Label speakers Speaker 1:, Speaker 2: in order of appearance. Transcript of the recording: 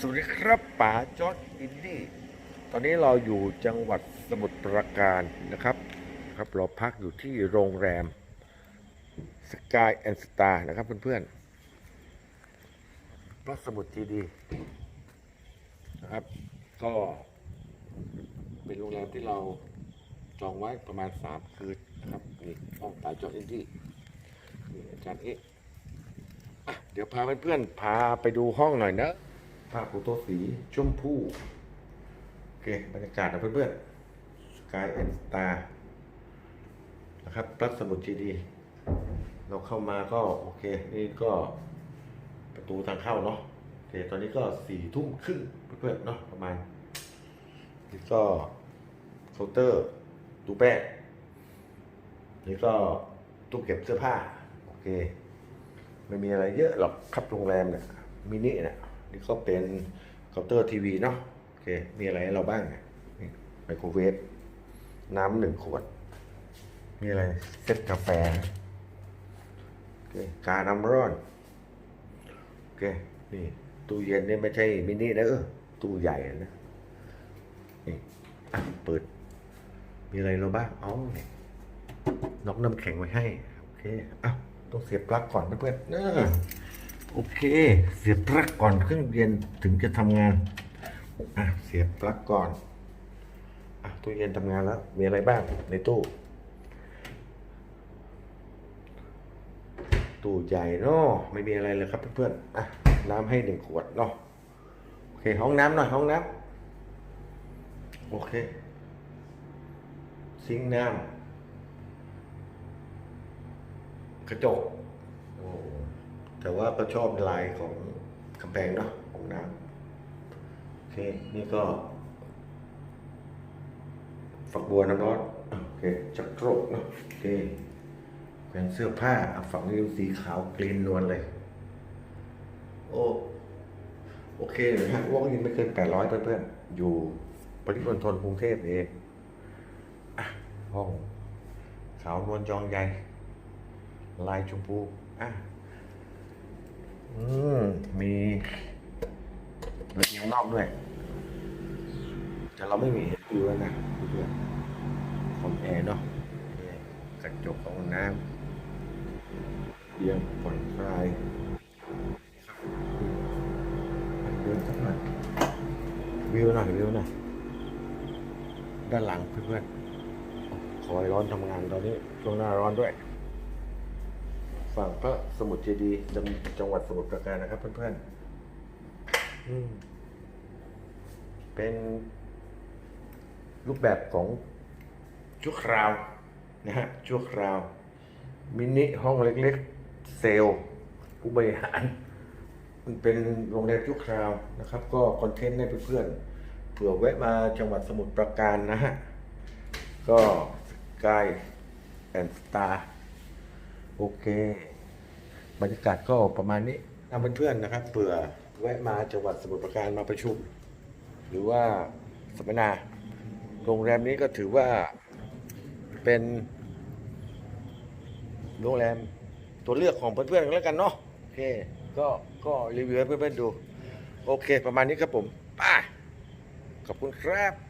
Speaker 1: สวัสดีครับป๋าจอร์ดอินดี้ตอนนี้เราอยู่จังหวัดสมุทรปราการนะครับครับเราพักอยู่ที่โรงแรม Sky and Star นะครับเพื่อนๆพระสมุทรทีดีนะครับ ก็เป็นโรงแรมที่เราจองไว้ประมาณ 3 คืนนะครับนี่ห้องป๋าจอร์ดอินดี้นี่อาจารย์เอ๊ะเดี๋ยวพาเพื่อนๆพาไปดูห้องหน่อยนะ ผ้าปูโต๊ะสีชมพูโอเค บรรยากาศนะเพื่อนๆ Sky and Star นะครับพระสมุทรเจดี เราเข้ามาก็โอเค นี่ก็ประตูทางเข้าเนาะโอเค ตอนนี้ก็สี่ทุ่มครึ่งเพื่อนๆเนาะประมาณนี่ก็เคาน์เตอร์ตู้แป้งนี่ก็ตู้เก็บเสื้อผ้า โอเค ไม่มีอะไรเยอะหรอกครับโรงแรมเนี่ยมินิเนี่ย นี่ก็เป็นเคาน์เตอร์ทีวีเนาะโอเคมีอะไรให้เราบ้างเนี่ยนี่ไมโครเวฟน้ำหนึ่งขวด มีอะไรเซ็ตกาแฟโอเคกาน้ำร้อนโอเคนี่ตู้เย็นนี่ไม่ใช่มินินะเออตู้ใหญ่นะนี่อะเปิด มีอะไรเราบ้างอ๋อเนี่ยนอกน้ำแข็งไว้ให้โอเคอะต้องเสียบปลั๊กก่อนเพื่อนๆเออ โอเค เสียบปลั๊กก่อนเครื่องเย็นถึงจะทำงาน อะ เสียบปลั๊กก่อน อะตู้เย็นทำงานแล้ว มีอะไรบ้างในตู้ ตู้ใหญ่เนาะไม่มีอะไรเลยครับเพื่อนๆ อะ น้ำให้หนึ่งขวดเนาะ โอเค ห้องน้ำหน่อย ห้องน้ำ โอเค ซิงน้ำกระจกโอ้ แต่ว่าก็ชอบลายของกำแพงเนาะของน้ำโอเค นี่ก็ ฝักบัวน้ำร้อนโอเคจักรโรกเนาะโอเคแขวนเสื้อผ้าฝังนี้สีขาวกรีนนวลเลย โอ้โอเคเลยฮะวอกอินไม่เกินแปดร้อยเพื่อนๆ อยู่ปริมณฑลกรุงเทพเองอะห้อง ขาวนวลจองใหญ่ ลายชมพูอะ อืมมีระเบียงนอกด้วย แต่เราไม่มีอยู่แล้วนะเพื่อนคอมแอร์เนาะกระจกของน้ำเบียงผ่อนคลายเดินสักหน่อยวิวหน่อยวิวหน่อยด้านหลังเพื่อนๆคอยร้อนทำงานตอนนี้ช่วงหน้าร้อนด้วย ฝั่งพระสมุทรเจดีย์จังจังหวัดสมุทรปราการนะครับ เพื่อนๆอืมเป็นรูปแบบของชั่วคราวนะฮะชั่วคราว มินิห้องเล็กๆ เซลล์ผู้บริหารมันเป็นโรงแรมชั่วคราวนะครับ ก็คอนเทนต์ให้เพื่อนๆเผื่อแวะมาจังหวัดสมุทรปราการนะฮะ ก็สกายแอนด์สตาร์ โอเค บรรยากาศก็ประมาณนี้นำเพื่อนๆนะครับเผื่อแวะมาจังหวัดสมุทรปราการมาประชุม หรือว่าสัมมนาโรงแรมนี้ก็ถือว่าเป็นโรงแรมตัวเลือกของเพื่อนๆกันแล้วกันเนาะโอเคก็ก็รีวิวให้เพื่อนๆดู โอเค ประมาณนี้ครับผมป้าขอบคุณครับ